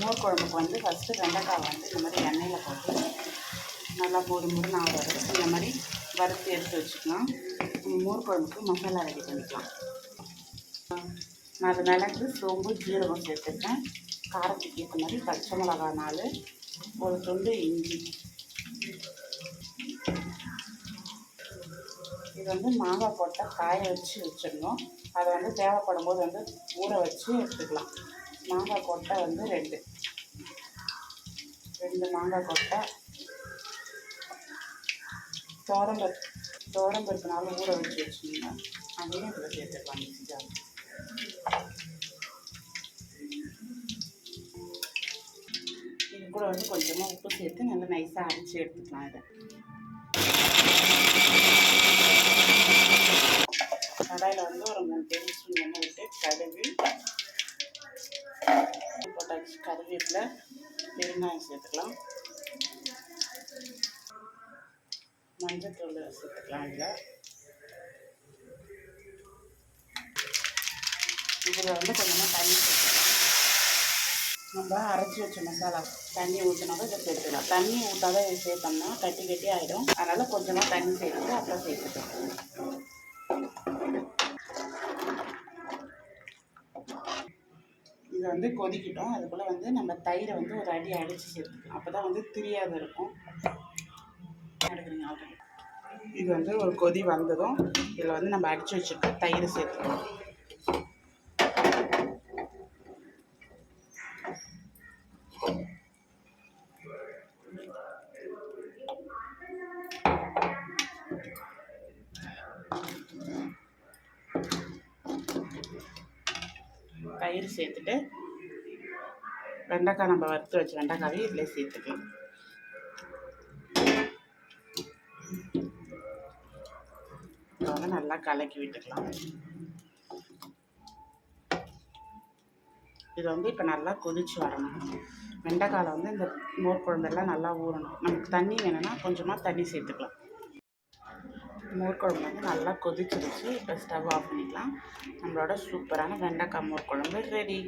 மோர் குழம்புக்கு வந்து ஃபஸ்ட்டு வெண்டைக்காய் வந்து இந்த மாதிரி எண்ணெயில் போட்டு நல்லா மொறு மொறுன்னு ஆகிற வரைக்கும் இந்த மாதிரி வறுத்து எடுத்து வச்சுக்கலாம். மோர் குழம்புக்கு மசாலா ரெடி பண்ணிக்கலாம். நான் அது மிளகு சோம்பு ஜீரகம் சேர்த்துருக்கேன். காரத்துக்கு ஏற்ற மாதிரி பச்சை மிளகா நாலு ஒரு துண்டு இஞ்சி. இது வந்து மாங்காய் போட்டால் காய வச்சு வச்சிடணும். அதை வந்து தேவைப்படும் போது வந்து ஊற வச்சு எடுத்துக்கலாம். மாங்காய் கொட்டை வந்து ரெண்டு. ரெண்டு மாங்காய் கொட்டை. தோரம்பருப்பு தோரம்பருப்புனாலும் ஊற வச்சு வச்சுருந்தேன் அதையும் இதில் சேர்த்துக்கலாம் மிக்ஸி ஜார் இது கூட வந்து கொஞ்சமாக உப்பு சேர்த்து நல்லா நைஸாக அரைச்சி எடுத்துக்கலாம் இதை. கடாயில் வந்து ஒரு மூணு டேபிள் ஸ்பூன் எண்ணெய் விட்டு கடுகு கருவேப்பிலை பெருங்காயம் சேர்த்துக்கலாம். மஞ்சத்தூள் சேர்த்துக்கலாம் இதில் இதில் வந்து கொஞ்சமாக தண்ணி சேர்த்துக்கலாம். நம்ம அரைச்சி வச்ச மசாலா தண்ணி ஊற்றினாலும் இதை சேர்த்துக்கலாம். தண்ணி ஊற்றாத இதை சேர்த்தோம்னா கட்டி கட்டி ஆகிடும் அதனால் கொஞ்சமாக தண்ணி சேர்த்துட்டு அப்புறம் சேர்த்துக்கலாம். இது வந்து கொதிக்கிட்டோம். அதுக்குள்ளே வந்து நம்ம தயிரை வந்து ஒரு அடி அடித்து சேர்த்துக்கலாம். அப்போ தான் வந்து திரியாத இருக்கும். எடுக்கிறீங்க ஆல்ரெடி இது வந்து ஒரு கொதி வந்ததும் இதில் வந்து நம்ம அடித்து வச்சுருக்க தயிரை சேர்த்துக்கலாம். பயிர் சேர்த்துட்டு வெண்டைக்காய் நம்ம வறுத்து வச்ச வெண்டைக்காவையும் இதில் சேர்த்துக்கலாம். அதை வந்து நல்லா கலக்கி விட்டுக்கலாம். இது வந்து இப்போ நல்லா கொதிச்சு வரணும். வெண்டைக்காயில் வந்து இந்த மோர் குழம்பெல்லாம் நல்லா ஊறணும். நமக்கு தண்ணி வேணும்னா கொஞ்சமாக தண்ணி சேர்த்துக்கலாம். மோர் குழம்பு வந்து நல்லா கொதிச்சிருச்சு. இப்போ ஸ்டவ் ஆஃப் பண்ணிக்கலாம். நம்மளோட சூப்பரான வெண்டைக்காய் மோர் குழம்பு ரெடி